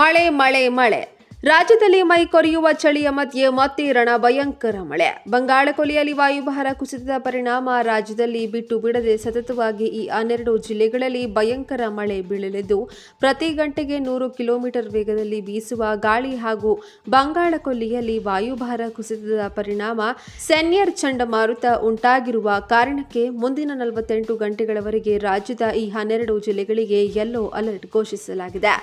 ಮಳೆ ಮಳೆ ಮಳೆ. ರಾಜ್ಯದಲ್ಲಿ ಮೈ ಕೊರೆಯುವ ಚಳಿಯ ಮಧ್ಯೆ ಮತ್ತೆ ರಣ ಭಯಂಕರ ಮಳೆ ಬಂಗಾಳಕೊಲ್ಲಿಯಲ್ಲಿ ವಾಯುಭಾರ ಕುಸಿತದ ಪರಿಣಾಮ ರಾಜ್ಯದಲ್ಲಿ ಬಿಟ್ಟು ಬಿಡದೆ ಸತತವಾಗಿ ಈ ಹನ್ನೆರಡು ಜಿಲ್ಲೆಗಳಲ್ಲಿ ಭಯಂಕರ ಮಳೆ ಬೀಳಲಿದ್ದು, ಪ್ರತಿ ಗಂಟೆಗೆ ನೂರು ಕಿಲೋಮೀಟರ್ ವೇಗದಲ್ಲಿ ಬೀಸುವ ಗಾಳಿ ಹಾಗೂ ಬಂಗಾಳಕೊಲ್ಲಿಯಲ್ಲಿ ವಾಯುಭಾರ ಕುಸಿತದ ಪರಿಣಾಮ ಸೆನ್ಯರ್ ಚಂಡಮಾರುತ ಉಂಟಾಗಿರುವ ಕಾರಣಕ್ಕೆ ಮುಂದಿನ ನಲವತ್ತೆಂಟು ಗಂಟೆಗಳವರೆಗೆ ರಾಜ್ಯದ ಈ ಹನ್ನೆರಡು ಜಿಲ್ಲೆಗಳಿಗೆ ಯೆಲ್ಲೋ ಅಲರ್ಟ್ ಘೋಷಿಸಲಾಗಿದೆ.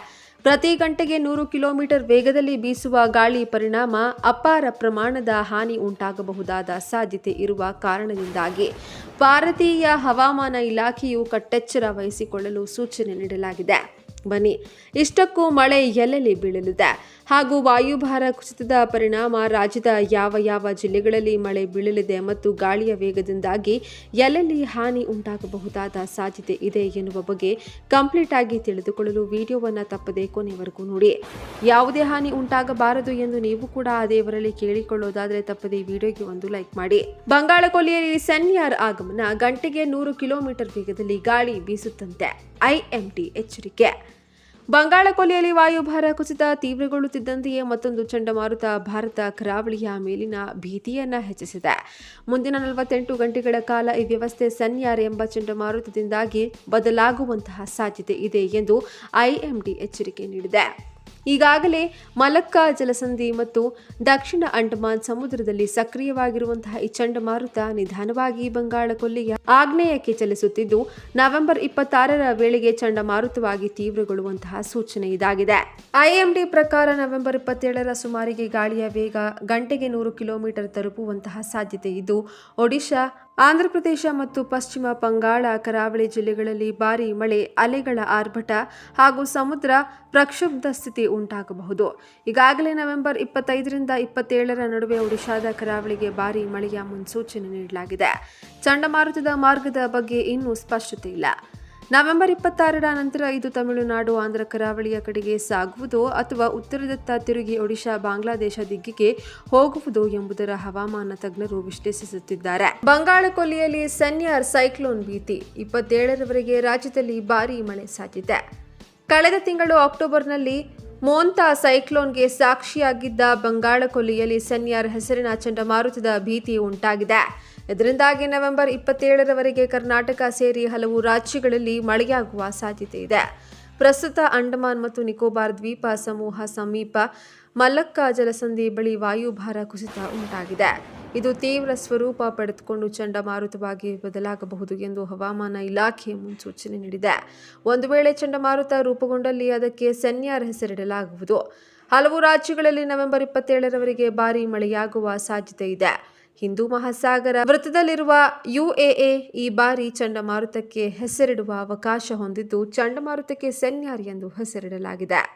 ಪ್ರತಿ ಗಂಟೆಗೆ ನೂರು ಕಿಲೋಮೀಟರ್ ವೇಗದಲ್ಲಿ ಬೀಸುವ ಗಾಳಿ ಪರಿಣಾಮ ಅಪಾರ ಪ್ರಮಾಣದ ಹಾನಿ ಉಂಟಾಗಬಹುದಾದ ಸಾಧ್ಯತೆ ಇರುವ ಕಾರಣದಿಂದಾಗಿ ಭಾರತೀಯ ಹವಾಮಾನ ಇಲಾಖೆಯು ಕಟ್ಟೆಚ್ಚರ ವಹಿಸಿಕೊಳ್ಳಲು ಸೂಚನೆ ನೀಡಲಾಗಿದೆ. ಬನ್ನಿ. ಇಷ್ಟಕ್ಕೂ ಮಳೆ ಎಲ್ಲೆಲ್ಲಿ ಬೀಳಲಿದೆ? ಹಾಗೂ ವಾಯುಭಾರ ಕುಸಿತದ ಪರಿಣಾಮ ರಾಜ್ಯದ ಯಾವ ಯಾವ ಜಿಲ್ಲೆಗಳಲ್ಲಿ ಮಳೆ ಬೀಳಲಿದೆ ಮತ್ತು ಗಾಳಿಯ ವೇಗದಿಂದಾಗಿ ಎಲ್ಲೆಲ್ಲಿ ಹಾನಿ ಉಂಟಾಗಬಹುದಾದ ಸಾಧ್ಯತೆ ಇದೆ ಎನ್ನುವ ಬಗ್ಗೆ ಕಂಪ್ಲೀಟ್ ಆಗಿ ತಿಳಿದುಕೊಳ್ಳಲು ವಿಡಿಯೋವನ್ನು ತಪ್ಪದೆ ಕೊನೆವರೆಗೂ ನೋಡಿ. ಯಾವುದೇ ಹಾನಿ ಉಂಟಾಗಬಾರದು ಎಂದು ನೀವು ಕೂಡ ಆ ದೇವರಲ್ಲಿ ಕೇಳಿಕೊಳ್ಳೋದಾದರೆ ತಪ್ಪದೆ ವಿಡಿಯೋಗೆ ಒಂದು ಲೈಕ್ ಮಾಡಿ. ಬಂಗಾಳಕೊಲ್ಲಿಯಲ್ಲಿ ಸನ್ಯಾರ್ ಆಗಮನ ಗಂಟೆಗೆ ನೂರು ಕಿಲೋಮೀಟರ್ ವೇಗದಲ್ಲಿ ಗಾಳಿ ಬೀಸುತ್ತಂತೆ. ಐಎಂಟಿ ಎಚ್ಚರಿಕೆ. ಬಂಗಾಳಕೊಲ್ಲಿಯಲ್ಲಿ ವಾಯುಭಾರ ಕುಸಿತ ತೀವ್ರಗೊಳ್ಳುತ್ತಿದ್ದಂತೆಯೇ ಮತ್ತೊಂದು ಚಂಡಮಾರುತ ಭಾರತ ಕರಾವಳಿಯ ಮೇಲಿನ ಭೀತಿಯನ್ನ ಹೆಚ್ಚಿಸಿದೆ. ಮುಂದಿನ ನಲವತ್ತೆಂಟು ಗಂಟೆಗಳ ಕಾಲ ಈ ವ್ಯವಸ್ಥೆ ಸನ್ಯಾರ್ ಎಂಬ ಚಂಡಮಾರುತದಿಂದಾಗಿ ಬದಲಾಗುವಂತಹ ಸಾಧ್ಯತೆ ಇದೆ ಎಂದು ಐಎಂಡಿ ಎಚ್ಚರಿಕೆ ನೀಡಿದೆ. ಈಗಾಗಲೇ ಮಲಕ್ಕಾ ಜಲಸಂಧಿ ಮತ್ತು ದಕ್ಷಿಣ ಅಂಡಮಾನ್ ಸಮುದ್ರದಲ್ಲಿ ಸಕ್ರಿಯವಾಗಿರುವಂತಹ ಈ ಚಂಡಮಾರುತ ನಿಧಾನವಾಗಿ ಬಂಗಾಳ ಕೊಲ್ಲಿಯ ಆಗ್ನೇಯಕ್ಕೆ ಚಲಿಸುತ್ತಿದ್ದು, ನವೆಂಬರ್ ಇಪ್ಪತ್ತಾರರ ವೇಳೆಗೆ ಚಂಡಮಾರುತವಾಗಿ ತೀವ್ರಗೊಳ್ಳುವಂತಹ ಸೂಚನೆ ಇದಾಗಿದೆ. ಐಎಂಡಿ ಪ್ರಕಾರ ನವೆಂಬರ್ ಇಪ್ಪತ್ತೇಳರ ಸುಮಾರಿಗೆ ಗಾಳಿಯ ವೇಗ ಗಂಟೆಗೆ ನೂರು ಕಿಲೋಮೀಟರ್ ತಲುಪುವಂತಹ ಸಾಧ್ಯತೆ ಇದ್ದು, ಒಡಿಶಾ ಆಂಧ್ರಪ್ರದೇಶ ಮತ್ತು ಪಶ್ಚಿಮ ಬಂಗಾಳ, ಕರಾವಳಿ ಜಿಲ್ಲೆಗಳಲ್ಲಿ ಭಾರೀ ಮಳೆ, ಅಲೆಗಳ ಆರ್ಭಟ ಹಾಗೂ ಸಮುದ್ರ ಪ್ರಕ್ಷುಬ್ಧ ಸ್ಥಿತಿ ಉಂಟಾಗಬಹುದು. ಈಗಾಗಲೇ ನವೆಂಬರ್ ಇಪ್ಪತ್ತೈದರಿಂದ ಇಪ್ಪತ್ತೇಳರ ನಡುವೆ ಒಡಿಶಾದ ಕರಾವಳಿಗೆ ಭಾರಿ ಮಳೆಯ ಮುನ್ಸೂಚನೆ ನೀಡಲಾಗಿದೆ. ಚಂಡಮಾರುತದ ಮಾರ್ಗದ ಬಗ್ಗೆ ಇನ್ನೂ ಸ್ಪಷ್ಟತೆ ಇಲ್ಲ. ನವೆಂಬರ್ ಇಪ್ಪತ್ತಾರರ ನಂತರ ಇದು ತಮಿಳುನಾಡು, ಆಂಧ್ರ ಕರಾವಳಿಯ ಕಡೆಗೆ ಸಾಗುವುದೋ ಅಥವಾ ಉತ್ತರದತ್ತ ತಿರುಗಿ ಒಡಿಶಾ, ಬಾಂಗ್ಲಾದೇಶ ದಿಗ್ಗಿಗೆ ಹೋಗುವುದೋ ಎಂಬುದರ ಹವಾಮಾನ ತಜ್ಞರು ವಿಶ್ಲೇಷಿಸುತ್ತಿದ್ದಾರೆ. ಬಂಗಾಳ ಕೊಲ್ಲಿಯಲ್ಲಿ ಸನ್ಯಾರ್ ಸೈಕ್ಲೋನ್ ಭೀತಿ. ಇಪ್ಪತ್ತೇಳರವರೆಗೆ ರಾಜ್ಯದಲ್ಲಿ ಭಾರೀ ಮಳೆ ಸಾಧ್ಯತೆ. ಕಳೆದ ತಿಂಗಳು ಅಕ್ಟೋಬರ್ನಲ್ಲಿ ಮೋಂತಾ ಸೈಕ್ಲೋನ್ಗೆ ಸಾಕ್ಷಿಯಾಗಿದ್ದ ಬಂಗಾಳ ಕೊಲ್ಲಿಯಲ್ಲಿ ಸನ್ಯಾರ್ ಹೆಸರಿನ ಚಂಡಮಾರುತದ ಭೀತಿ ಉಂಟಾಗಿದೆ. ಇದರಿಂದಾಗಿ ನವೆಂಬರ್ ಇಪ್ಪತ್ತೇಳರವರೆಗೆ ಕರ್ನಾಟಕ ಸೇರಿ ಹಲವು ರಾಜ್ಯಗಳಲ್ಲಿ ಮಳೆಯಾಗುವ ಸಾಧ್ಯತೆ ಇದೆ. ಪ್ರಸ್ತುತ ಅಂಡಮಾನ್ ಮತ್ತು ನಿಕೋಬಾರ್ ದ್ವೀಪ ಸಮೂಹ ಸಮೀಪ ಮಲ್ಲಕ್ಕ ಜಲಸಂಧಿ ಬಳಿ ವಾಯುಭಾರ ಕುಸಿತ ಉಂಟಾಗಿದೆ. ಇದು ತೀವ್ರ ಸ್ವರೂಪ ಪಡೆದುಕೊಂಡು ಚಂಡಮಾರುತವಾಗಿ ಬದಲಾಗಬಹುದು ಎಂದು ಹವಾಮಾನ ಇಲಾಖೆ ಮುನ್ಸೂಚನೆ ನೀಡಿದೆ. ಒಂದು ವೇಳೆ ಚಂಡಮಾರುತ ರೂಪುಗೊಂಡಲ್ಲಿ ಅದಕ್ಕೆ ಸನ್ಯಾರ್ ಹೆಸರಿಡಲಾಗುವುದು. ಹಲವು ರಾಜ್ಯಗಳಲ್ಲಿ ನವೆಂಬರ್ ಇಪ್ಪತ್ತೇಳರವರೆಗೆ ಭಾರೀ ಮಳೆಯಾಗುವ ಸಾಧ್ಯತೆ ಇದೆ. ಹಿಂದೂ ಮಹಾಸಾಗರ ವೃತ್ತದಲ್ಲಿರುವ ಯುಎಎ ಈ ಬಾರಿ ಚಂಡಮಾರುತಕ್ಕೆ ಹೆಸರಿಡುವ ಅವಕಾಶ ಹೊಂದಿದ್ದು ಚಂಡಮಾರುತಕ್ಕೆ ಸೆನ್ಯಾರ್ ಎಂದು ಹೆಸರಿಡಲಾಗಿದೆ.